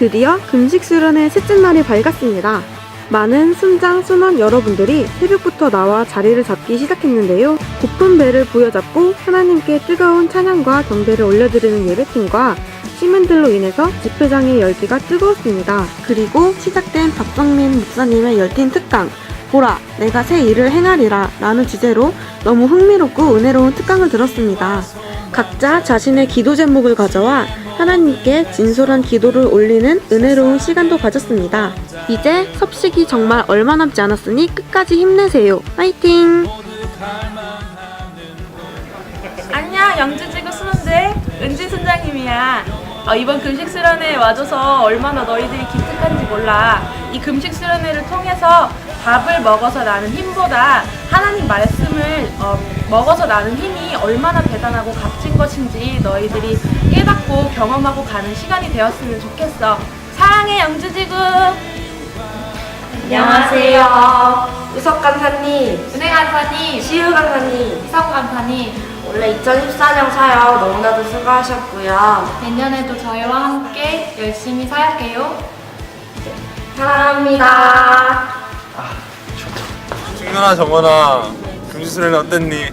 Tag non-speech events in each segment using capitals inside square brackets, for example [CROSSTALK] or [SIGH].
드디어 금식 수련의 셋째 날이 밝았습니다. 많은 순장 순원 여러분들이 새벽부터 나와 자리를 잡기 시작했는데요. 고픈 배를 부여잡고 하나님께 뜨거운 찬양과 경배를 올려드리는 예배팀과 시민들로 인해서 집회장의 열기가 뜨거웠습니다. 그리고 시작된 박성민 목사님의 열띤 특강 보라 내가 새 일을 행하리라 라는 주제로 너무 흥미롭고 은혜로운 특강을 들었습니다. 각자 자신의 기도 제목을 가져와 하나님께 진솔한 기도를 올리는 은혜로운 시간도 가졌습니다. 이제 섭식이 정말 얼마 남지 않았으니 끝까지 힘내세요. 화이팅! 안녕 영주지구 순원들 은지 순장님이야 어, 이번 금식 수련회에 와줘서 얼마나 너희들이 기특한지 몰라 이 금식 수련회를 통해서 밥을 먹어서 나는 힘보다 하나님 말씀을 어, 먹어서 나는 힘이 얼마나 대단하고 값진 것인지 너희들이 깨닫고 경험하고 가는 시간이 되었으면 좋겠어. 사랑해 영주지구! 안녕하세요. 우석 간사님, 은혜 간사님. 시우 간사님. 이성 간사님. 올해 2014년 사역 너무나도 수고하셨고요. 내년에도 저희와 함께 열심히 사역해요. 사랑합니다. 중근아 정원아 금지수련회 어땠니?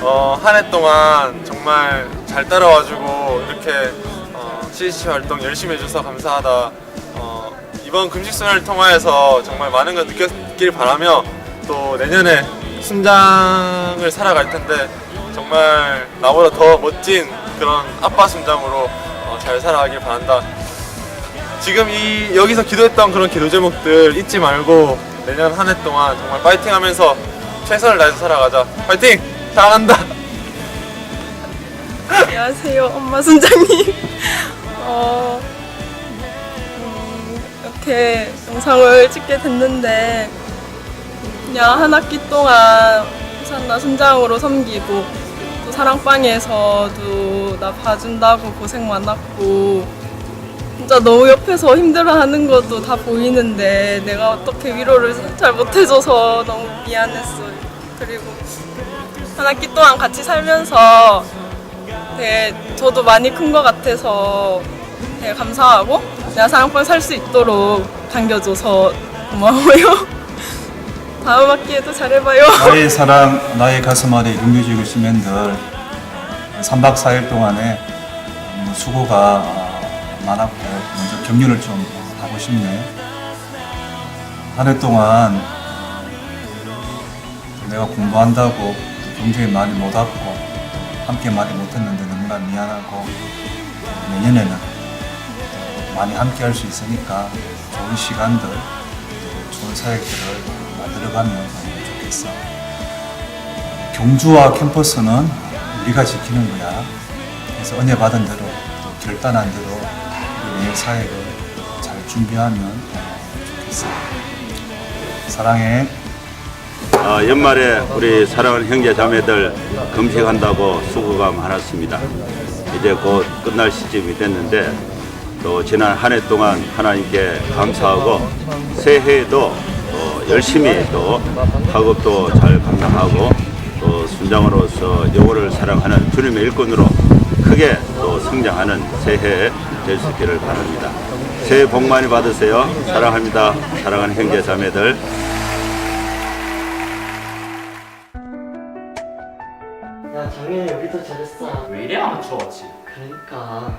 어, 한 해 동안 정말 잘 따라와주고 이렇게 어, CCC 활동 열심히 해줘서 감사하다. 어, 이번 금식수련회를 통하여서 정말 많은 걸 느꼈길 바라며 또 내년에 순장을 살아갈 텐데 정말 나보다 더 멋진 그런 아빠 순장으로 어, 잘 살아가길 바란다. 지금 이 여기서 기도했던 그런 기도 제목들 잊지 말고 내년 한 해 동안 정말 파이팅 하면서 최선을 다해서 살아가자. 파이팅! 사랑한다! 안녕하세요, 엄마 순장님. 어, 음, 이렇게 영상을 찍게 됐는데, 그냥 한 학기 동안 산나 순장으로 섬기고, 또 사랑방에서도 나 봐준다고 고생 많았고, 진짜 너무 옆에서 힘들어하는 것도 다 보이는데, 내가 어떻게 위로를 잘 못해줘서 너무 미안했어요. 그리고 한 학기 동안 같이 살면서 되게 저도 많이 큰 것 같아서 되게 감사하고 내가 사랑방 살수 있도록 당겨줘서 고마워요. [LAUGHS] 다음 학기에도 잘해봐요. 나의 [LAUGHS] 사랑, 나의 가슴 아래 윤규지구 시민들 3박 4일 동안에 수고가 많았고 먼저 격려를 좀 하고 싶네요. 한 해 동안 내가 공부한다고 경주에 많이 못 왔고 함께 많이 못했는데 너무나 미안하고 내년에는 또 많이 함께 할 수 있으니까 좋은 시간들, 또 좋은 사역들을 만들어가면 좋겠어. 경주와 캠퍼스는 우리가 지키는 거야. 그래서 은혜 받은 대로 또 결단한 대로 내일 사역을 잘 준비하면 좋겠어. 사랑해. 어, 연말에 우리 사랑하는 형제 자매들 금식한다고 수고가 많았습니다. 이제 곧 끝날 시점이 됐는데 또 지난 한 해 동안 하나님께 감사하고 새해에도 또 열심히 또 학업도 잘 감당하고 또 순장으로서 영혼을 사랑하는 주님의 일꾼으로 크게 또 성장하는 새해 될수 있기를 바랍니다. 새해 복 많이 받으세요. 사랑합니다. 사랑하는 형제 자매들. 야 작년에 우리도 잘했어 왜 이래 아마추어같이 그러니까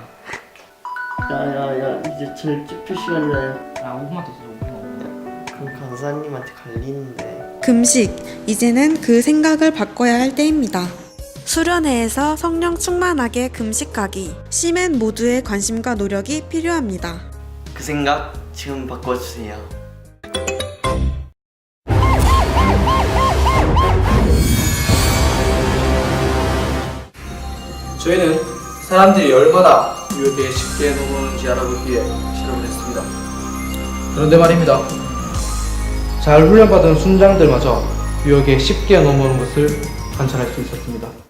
야야야 이제 절집표 시간이다 야 5분만 더 쓰자 5분만 그럼 강사님한테 갈리는데 금식, 이제는 그 생각을 바꿔야 할 때입니다. 수련회에서 성령 충만하게 금식하기, 시맨 모두의 관심과 노력이 필요합니다. 그 생각 지금 바꿔주세요 저희는 사람들이 얼마나 유혹에 쉽게 넘어오는지 알아보기 위해 실험을 했습니다. 그런데 말입니다. 잘 훈련받은 순장들마저 유혹에 쉽게 넘어오는 것을 관찰할 수 있었습니다.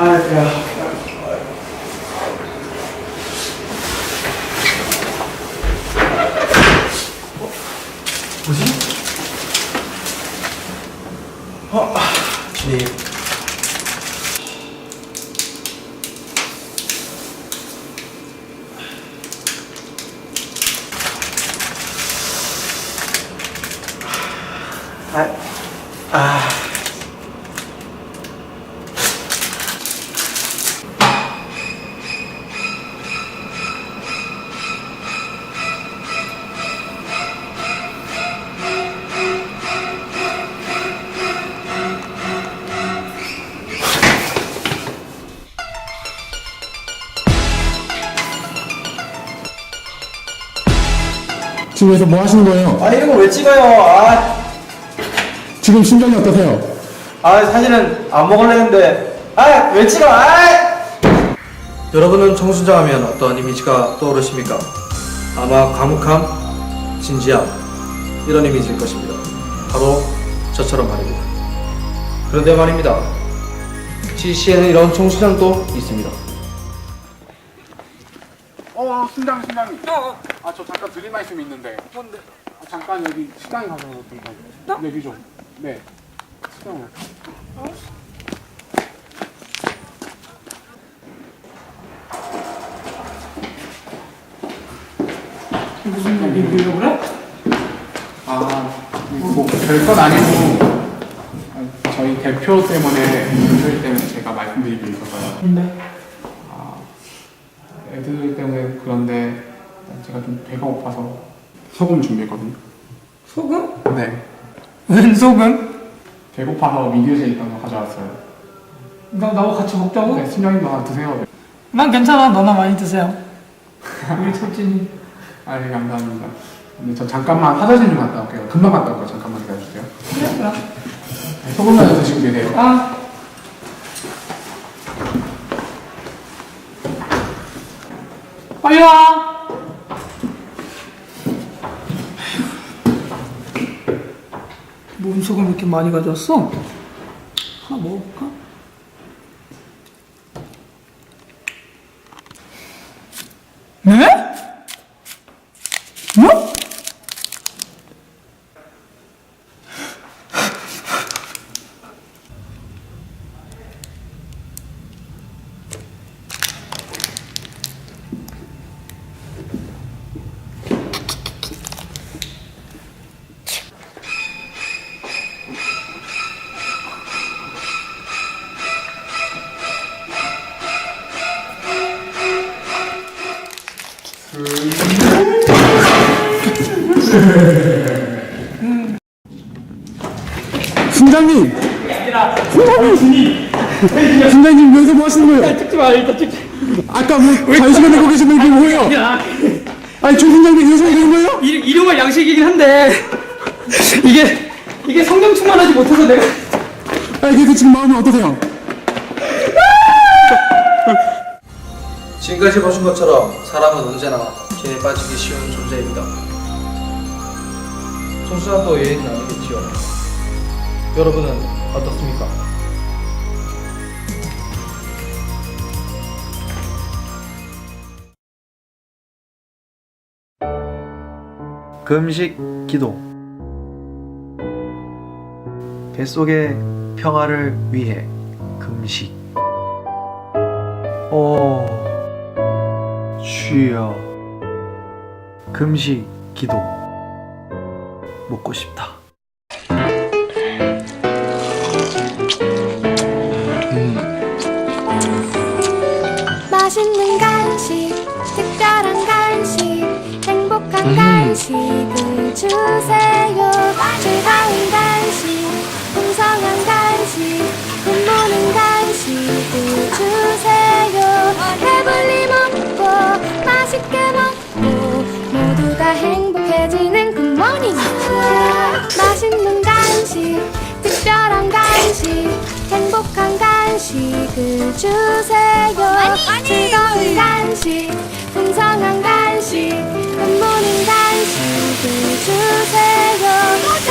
주님. 지 금 여기서 뭐 하시는 거예요? 아 이런 거 왜 찍어요? 아, 지금 심정이 어떠세요? 아 사실은 안 먹으려는데 아 왜 찍어? 아! 여러분은 청순장 하면 어떤 이미지가 떠오르십니까? 아마 과묵함, 진지함 이런 이미지일 것입니다. 바로 저처럼 말입니다. 그런데 말입니다. GC에는 이런 청순장도 있습니다. 어, 순장, 순장님. 아, 저 잠깐 드릴 말씀이 있는데. 뭔데? 아, 잠깐 여기 시장에 가서 좀 봐. 여기 좀. 네. 시장으로. 무슨 얘기를 그래? 아, 뭐 별건 아니고 아, 저희 대표 때문에 대표 때문에 제가 말씀드릴 게 있어서요. 근데 아, 애들 때문에 그런데 제가 좀 배가 고파서 소금 준비했거든요. 소금? 네. 웬 소금? 배고파서 미디어에 있던 거 가져왔어요. 나 나하고 같이 먹자고? 네, 순장님도 하나 드세요. 난 괜찮아. 너나 많이 드세요. [LAUGHS] 우리 첫째니. 아, 네, 감사합니다. 근데 저 잠깐만 화장실 좀 갔다 올게요. 금방 갔다 올게요. 잠깐만 기다려주세요. 그래 그래. 네, 소금만 드시고 계세요. 아. 빨리 와. 뭔 소금 이렇게 많이 가져왔어? 하나 먹어볼까? 순장님! 순장님! 순장님 여기서 뭐 하시는 거예요? 찍지 마 일단 찍지. 아까 뭐 자유시간 내고 계시는데 이게 뭐예요? 야 아니 조 순장님 여기서 이러는 거예요? 이, 이름은 양식이긴 한데 이게 이게 성경 충만하지 못해서 내가 아니 그래서 지금 마음은 어떠세요? 지금까지 보신 것처럼 사람은 언제나 죄에 빠지기 쉬운 존재입니다. 청순함도 예의는 아니겠지요. 여러분은 어떻습니까? 금식 기도. 뱃속의 평화를 위해 금식. 오 주여. 금식 기도. 먹고 싶다 맛있는 간식, 특별한 간식, 행복한 간식을 주세요. 즐거운 간식, 풍성한 간식, 눈부는 간식을 주세요. 배불리 먹고 맛있게 먹고 모두 다 행복해지는 굿모닝. 맛있는 간식, 특별한 간식, 행복한 간식을 주세요. 즐거운 간식, 풍성한 간식, 눈부는 간식을 주세요.